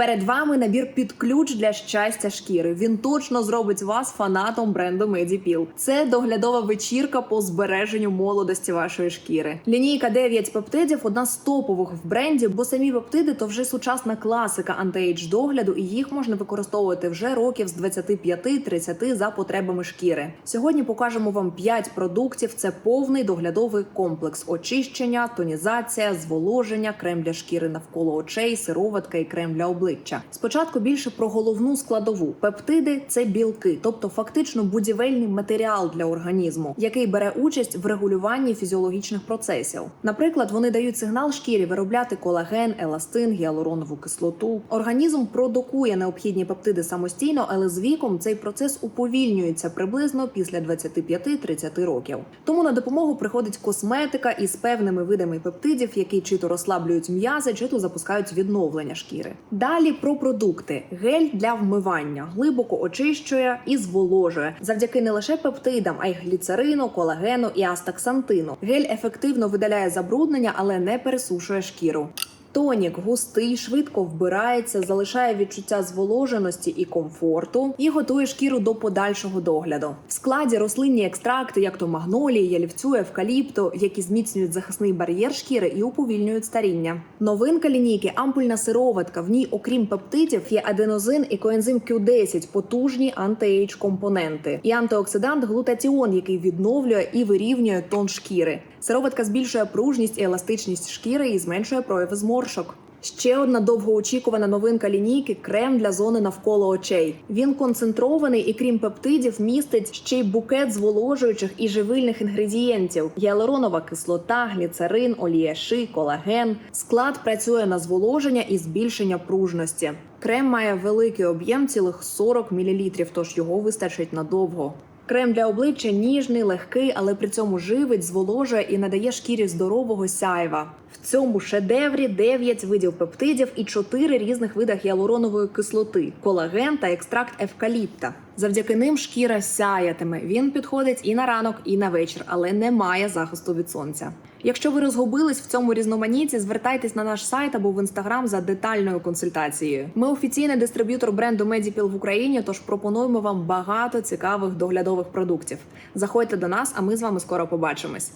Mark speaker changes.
Speaker 1: Перед вами набір під ключ для щастя шкіри. Він точно зробить вас фанатом бренду Medipil. Це доглядова вечірка по збереженню молодості вашої шкіри. Лінійка 9 пептидів одна з топових в бренді, бо самі пептиди то вже сучасна класика антиейдж догляду, і їх можна використовувати вже років з 25-30 за потребами шкіри. Сьогодні покажемо вам 5 продуктів. Це повний доглядовий комплекс очищення, тонізація, зволоження, крем для шкіри навколо очей, сироватка і крем для обличчя. Спочатку більше про головну складову. Пептиди це білки, тобто фактично будівельний матеріал для організму, який бере участь в регулюванні фізіологічних процесів. Наприклад, вони дають сигнал шкірі виробляти колаген, еластин, гіалуронову кислоту. Організм продукує необхідні пептиди самостійно, але з віком цей процес уповільнюється приблизно після 25-30 років. Тому на допомогу приходить косметика із певними видами пептидів, які чи то розслаблюють м'язи, чи то запускають відновлення шкіри. Далі про продукти: гель для вмивання глибоко очищує і зволожує завдяки не лише пептидам, а й гліцерину, колагену і астаксантину. Гель ефективно видаляє забруднення, але не пересушує шкіру. Тонік густий, швидко вбирається, залишає відчуття зволоженості і комфорту і готує шкіру до подальшого догляду. В складі рослинні екстракти, як то магнолії, ялівцю, евкаліпту, які зміцнюють захисний бар'єр шкіри і уповільнюють старіння. Новинка лінійки ампульна сироватка. В ній, окрім пептидів, є аденозин і коензим Q10, потужні антиейдж компоненти, і антиоксидант глутатіон, який відновлює і вирівнює тон шкіри. Сироватка збільшує пружність і еластичність шкіри і зменшує прояви зморшок. Ще одна довгоочікувана новинка лінійки крем для зони навколо очей. Він концентрований і крім пептидів, містить ще й букет зволожуючих і живильних інгредієнтів: гіалуронова кислота, гліцерин, олія ши, колаген. Склад працює на зволоження і збільшення пружності. Крем має великий об'єм цілих 40 мл, тож його вистачить надовго. Крем для обличчя ніжний, легкий, але при цьому живить, зволожує і надає шкірі здорового сяйва. В цьому шедеврі 9 видів пептидів і 4 різних видах гіалуронової кислоти, колаген та екстракт евкаліпта. Завдяки ним шкіра сяятиме. Він підходить і на ранок, і на вечір, але не має захисту від сонця. Якщо ви розгубились в цьому різноманітті, звертайтесь на наш сайт або в інстаграм за детальною консультацією. Ми офіційний дистриб'ютор бренду Медіпіл в Україні, тож пропонуємо вам багато цікавих доглядових продуктів. Заходьте до нас, а ми з вами скоро побачимось.